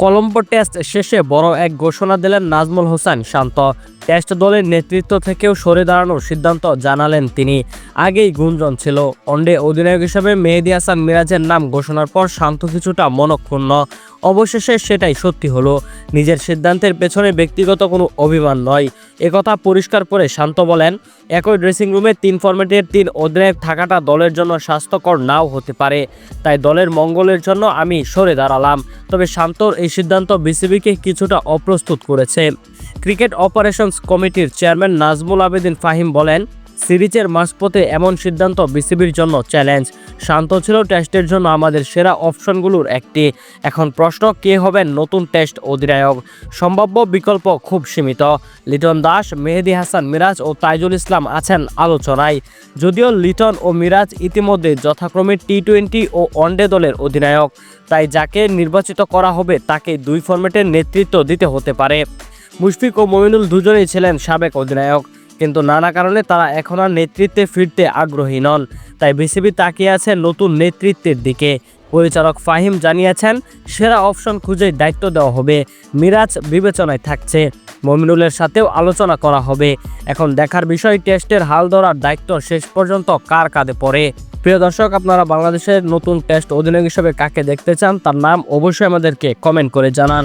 Colombo test শেষে বড় এক ঘোষণা দিলেন নাজমুল হোসেন শান্ত। টেস্ট দলের নেতৃত্ব থেকেও সরে দাঁড়ানোর সিদ্ধান্ত জানালেন তিনি। আগেই গুঞ্জন ছিল। অন্ডে অধিনায়ক হিসেবে মেহেদি হাসান মিরাজের নাম ঘোষণার পর শান্ত কিছুটা মনক্ষুণ্ণ। অবশেষে সেটাই সত্যি হলো। নিজের সিদ্ধান্তের পেছনে ব্যক্তিগত কোনো অভিমান নয়। একথা পরিষ্কার করে শান্ত বলেন, একই ড্রেসিং রুমে তিন ফরম্যাটের তিন অধিনায়ক থাকাটা দলের জন্য স্বাস্থ্যকর নাও হতে পারে। তাই দলের মঙ্গলের জন্য আমি সরে দাঁড়ালাম। তবে শান্তর এই সিদ্ধান্ত বিসিবিকে কিছুটা অপ্রস্তুত করেছে। ক্রিকেট অপারেশনস কমিটির চেয়ারম্যান নাজমুল আবেদিন ফাহিম বলেন সিরিজের মাঝপথে এমন সিদ্ধান্ত বিসিবির জন্য চ্যালেঞ্জ। শান্ত ছিল টেস্টের জন্য আমাদের সেরা অপশনগুলোর একটি। এখন প্রশ্ন, কে হবেন নতুন টেস্ট অধিনায়ক? সম্ভাব্য বিকল্প খুব সীমিত। লিটন দাস, মেহেদি হাসান মিরাজ ও তাইজুল ইসলাম আছেন আলোচনায়। যদিও লিটন ও মিরাজ ইতিমধ্যে যথাক্রমে টি টোয়েন্টি ও ওয়ানডে দলের অধিনায়ক। তাই যাকে নির্বাচিত করা হবে তাকে দুই ফরম্যাটের নেতৃত্ব দিতে হতে পারে। মুশফিক ও মমিনুল দুজনেই ছিলেন সাবেক অধিনায়ক। কিন্তু নানা কারণে তারা এখন আর নেতৃত্বে ফিরতে আগ্রহী নন। তাই বিসিবি তাকিয়ে আছে নতুন নেতৃত্বের দিকে। পরিচালক ফাহিম জানিয়েছেন, সেরা অপশন খুঁজে দায়িত্ব দেওয়া হবে। মিরাজ বিবেচনায় থাকছে। মমিনুলের সাথেও আলোচনা করা হবে। এখন দেখার বিষয়, টেস্টের হাল ধরার দায়িত্ব শেষ পর্যন্ত কার কাঁধে পড়ে? প্রিয় দর্শক, আপনারা বাংলাদেশের নতুন টেস্ট অধিনায়ক হিসেবে কাকে দেখতে চান, তার নাম অবশ্যই আমাদেরকে কমেন্ট করে জানান।